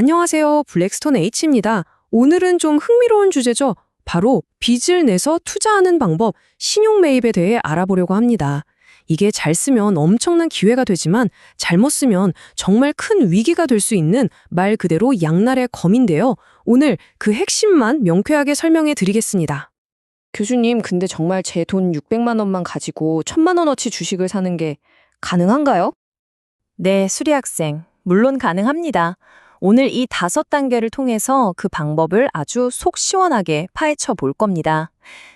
안녕하세요. 블랙스톤 H입니다. 오늘은 좀 흥미로운 주제죠. 바로 빚을 내서 투자하는 방법, 신용 매입에 대해 알아보려고 합니다. 이게 잘 쓰면 엄청난 기회가 되지만 잘못 쓰면 정말 큰 위기가 될 수 있는 말 그대로 양날의 검인데요. 오늘 그 핵심만 명쾌하게 설명해 드리겠습니다. 교수님, 근데 정말 제 돈 600만 원만 가지고 1000만 원어치 주식을 사는 게 가능한가요? 네, 수리 학생. 물론 가능합니다. 오늘 이 다섯 단계를 통해서 그 방법을 아주 속 시원하게 파헤쳐 볼 겁니다.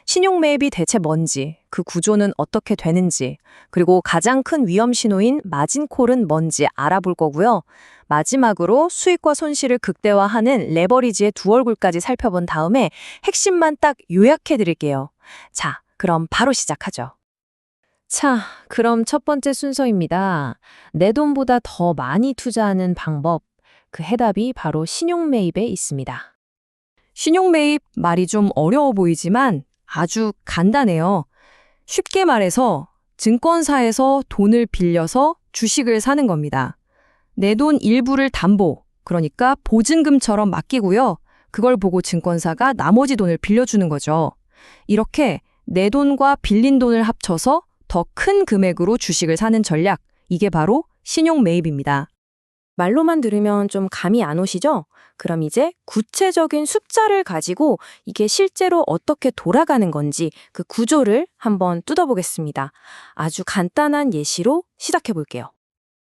신용 매입이 대체 뭔지, 그 구조는 어떻게 되는지, 그리고 가장 큰 위험 신호인 마진콜은 뭔지 알아볼 거고요. 마지막으로 수익과 손실을 극대화하는 레버리지의 두 얼굴까지 살펴본 다음에 핵심만 딱 요약해 드릴게요. 자, 그럼 바로 시작하죠. 자, 그럼 첫 번째 순서입니다. 내 돈보다 더 많이 투자하는 방법. 그 해답이 바로 신용 매입에 있습니다. 신용 매입 말이 좀 어려워 보이지만 아주 간단해요. 쉽게 말해서 증권사에서 돈을 빌려서 주식을 사는 겁니다. 내 돈 일부를 담보, 그러니까 보증금처럼 맡기고요. 그걸 보고 증권사가 나머지 돈을 빌려주는 거죠. 이렇게 내 돈과 빌린 돈을 합쳐서 더 큰 금액으로 주식을 사는 전략, 이게 바로 신용 매입입니다. 말로만 들으면 좀 감이 안 오시죠? 그럼 이제 구체적인 숫자를 가지고 이게 실제로 어떻게 돌아가는 건지 그 구조를 한번 뜯어보겠습니다. 아주 간단한 예시로 시작해 볼게요.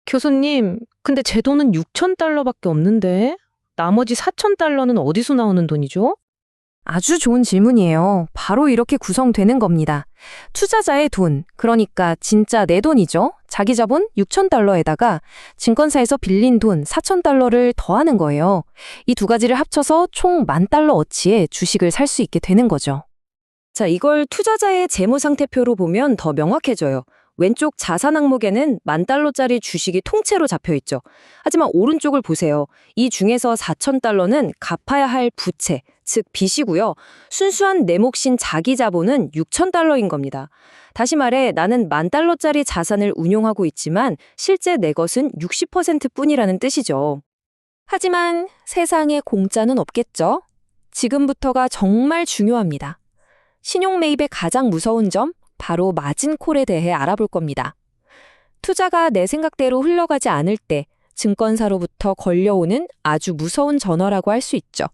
교수님, 근데 제 돈은 6천 달러밖에 없는데 나머지 4천 달러는 어디서 나오는 돈이죠? 아주 좋은 질문이에요. 바로 이렇게 구성되는 겁니다. 투자자의 돈, 그러니까 진짜 내 돈이죠. 자기 자본 6천 달러에다가 증권사에서 빌린 돈 4천 달러를 더하는 거예요. 이 두 가지를 합쳐서 총만 달러 어치의 주식을 살 수 있게 되는 거죠. 자, 이걸 투자자의 재무 상태표로 보면 더 명확해져요. 왼쪽 자산 항목에는 만 달러짜리 주식이 통째로 잡혀 있죠. 하지만 오른쪽을 보세요. 이 중에서 4천 달러는 갚아야 할 부채, 즉 빚이고요. 순수한 내 몫인 자기 자본은 6천 달러인 겁니다. 다시 말해 나는 만 달러짜리 자산을 운용하고 있지만 실제 내 것은 60% 뿐이라는 뜻이죠. 하지만 세상에 공짜는 없겠죠? 지금부터가 정말 중요합니다. 신용 매입의 가장 무서운 점, 바로 마진콜에 대해 알아볼 겁니다. 투자가 내 생각대로 흘러가지 않을 때 증권사로부터 걸려오는 아주 무서운 전화라고 할 수 있죠.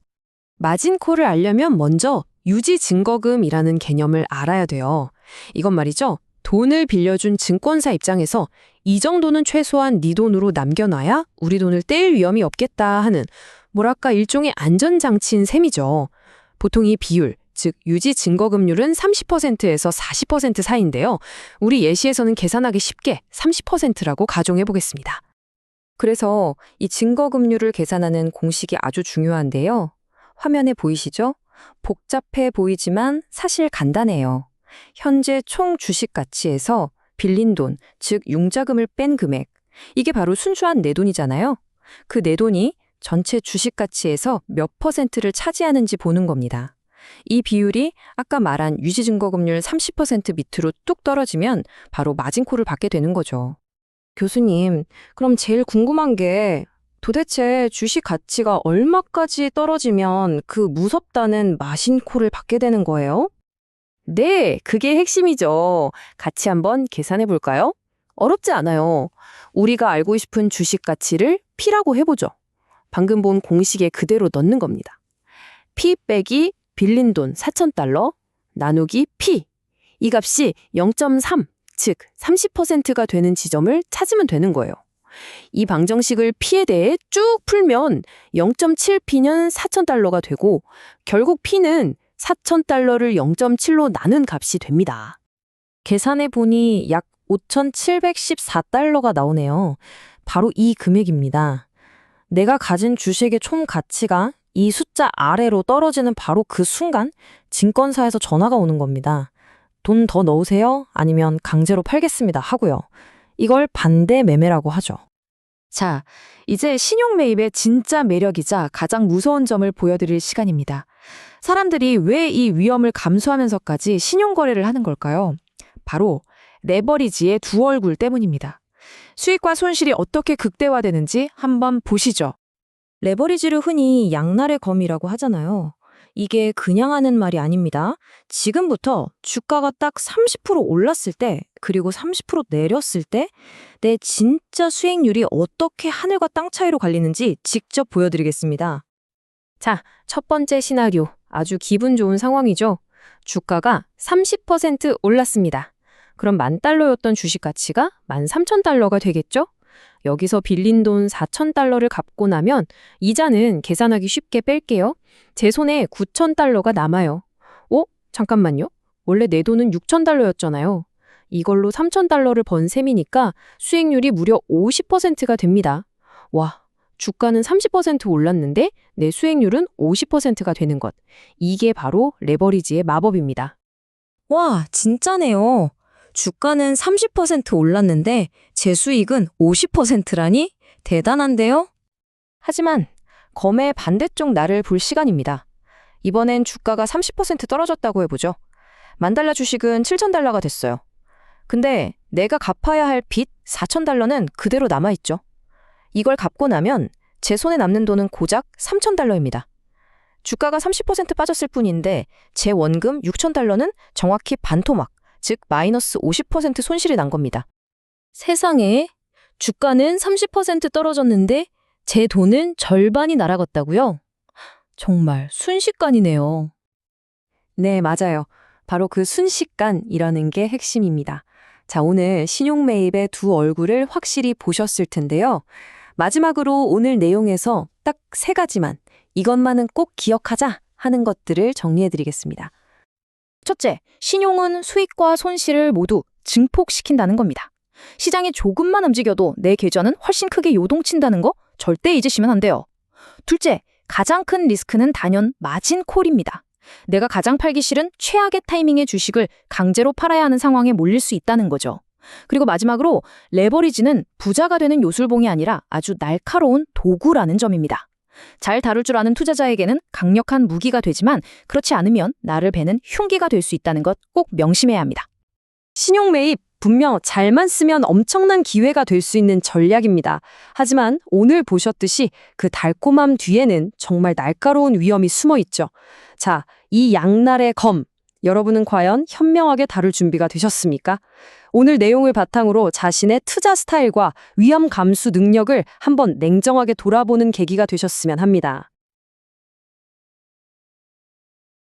마진콜을 알려면 먼저 유지 증거금이라는 개념을 알아야 돼요. 이건 말이죠. 돈을 빌려준 증권사 입장에서 이 정도는 최소한 네 돈으로 남겨놔야 우리 돈을 떼일 위험이 없겠다 하는 뭐랄까 일종의 안전장치인 셈이죠. 보통 이 비율, 즉 유지 증거금률은 30%에서 40% 사이인데요. 우리 예시에서는 계산하기 쉽게 30%라고 가정해 보겠습니다. 그래서 이 증거금률을 계산하는 공식이 아주 중요한데요. 화면에 보이시죠? 복잡해 보이지만 사실 간단해요. 현재 총 주식 가치에서 빌린 돈, 즉 융자금을 뺀 금액. 이게 바로 순수한 내 돈이잖아요. 그 내 돈이 전체 주식 가치에서 몇 퍼센트를 차지하는지 보는 겁니다. 이 비율이 아까 말한 유지증거금률 30% 밑으로 뚝 떨어지면 바로 마진콜을 받게 되는 거죠. 교수님, 그럼 제일 궁금한 게 도대체 주식 가치가 얼마까지 떨어지면 그 무섭다는 마신콜을 받게 되는 거예요? 네, 그게 핵심이죠. 같이 한번 계산해 볼까요? 어렵지 않아요. 우리가 알고 싶은 주식 가치를 P라고 해보죠. 방금 본 공식에 그대로 넣는 겁니다. P 빼기 빌린 돈 4,000달러 나누기 P. 이 값이 0.3, 즉 30%가 되는 지점을 찾으면 되는 거예요. 이 방정식을 P에 대해 쭉 풀면 0.7P는 4,000달러가 되고 결국 P는 4,000달러를 0.7로 나눈 값이 됩니다. 계산해 보니 약 5,714달러가 나오네요. 바로 이 금액입니다. 내가 가진 주식의 총 가치가 이 숫자 아래로 떨어지는 바로 그 순간 증권사에서 전화가 오는 겁니다. 돈 더 넣으세요? 아니면 강제로 팔겠습니다. 하고요. 이걸 반대 매매라고 하죠. 자, 이제 신용 매입의 진짜 매력이자 가장 무서운 점을 보여드릴 시간입니다. 사람들이 왜 이 위험을 감수하면서까지 신용 거래를 하는 걸까요? 바로 레버리지의 두 얼굴 때문입니다. 수익과 손실이 어떻게 극대화되는지 한번 보시죠. 레버리지를 흔히 양날의 검이라고 하잖아요. 이게 그냥 하는 말이 아닙니다. 지금부터 주가가 딱 30% 올랐을 때, 그리고 30% 내렸을 때, 내 진짜 수익률이 어떻게 하늘과 땅 차이로 갈리는지 직접 보여드리겠습니다. 자, 첫 번째 시나리오. 아주 기분 좋은 상황이죠. 주가가 30% 올랐습니다. 그럼 만 달러였던 주식 가치가 만 3천 달러가 되겠죠? 여기서 빌린 돈 4천 달러를 갚고 나면 이자는 계산하기 쉽게 뺄게요. 제 손에 9천 달러가 남아요. 어? 잠깐만요. 원래 내 돈은 6천 달러였잖아요. 이걸로 3천 달러를 번 셈이니까 수익률이 무려 50%가 됩니다. 와, 주가는 30% 올랐는데 내 수익률은 50%가 되는 것. 이게 바로 레버리지의 마법입니다. 와, 진짜네요. 주가는 30% 올랐는데 제 수익은 50%라니? 대단한데요? 하지만 검의 반대쪽 나를 볼 시간입니다. 이번엔 주가가 30% 떨어졌다고 해보죠. 만 달러 주식은 7천 달러가 됐어요. 근데 내가 갚아야 할 빚 4천 달러는 그대로 남아있죠. 이걸 갚고 나면 제 손에 남는 돈은 고작 3천 달러입니다. 주가가 30% 빠졌을 뿐인데 제 원금 6천 달러는 정확히 반토막, 즉 마이너스 50% 손실이 난 겁니다. 세상에 주가는 30% 떨어졌는데 제 돈은 절반이 날아갔다고요? 정말 순식간이네요. 네, 맞아요. 바로 그 순식간이라는 게 핵심입니다. 자, 오늘 신용 매입의 두 얼굴을 확실히 보셨을 텐데요. 마지막으로 오늘 내용에서 딱 세 가지만 이것만은 꼭 기억하자 하는 것들을 정리해 드리겠습니다. 첫째, 신용은 수익과 손실을 모두 증폭시킨다는 겁니다. 시장이 조금만 움직여도 내 계좌는 훨씬 크게 요동친다는 거 절대 잊으시면 안 돼요. 둘째, 가장 큰 리스크는 단연 마진 콜입니다. 내가 가장 팔기 싫은 최악의 타이밍의 주식을 강제로 팔아야 하는 상황에 몰릴 수 있다는 거죠. 그리고 마지막으로 레버리지는 부자가 되는 요술봉이 아니라 아주 날카로운 도구라는 점입니다. 잘 다룰 줄 아는 투자자에게는 강력한 무기가 되지만 그렇지 않으면 나를 베는 흉기가 될 수 있다는 것 꼭 명심해야 합니다. 신용 매입 분명 잘만 쓰면 엄청난 기회가 될 수 있는 전략입니다. 하지만 오늘 보셨듯이 그 달콤함 뒤에는 정말 날카로운 위험이 숨어 있죠. 자, 이 양날의 검. 여러분은 과연 현명하게 다룰 준비가 되셨습니까? 오늘 내용을 바탕으로 자신의 투자 스타일과 위험 감수 능력을 한번 냉정하게 돌아보는 계기가 되셨으면 합니다.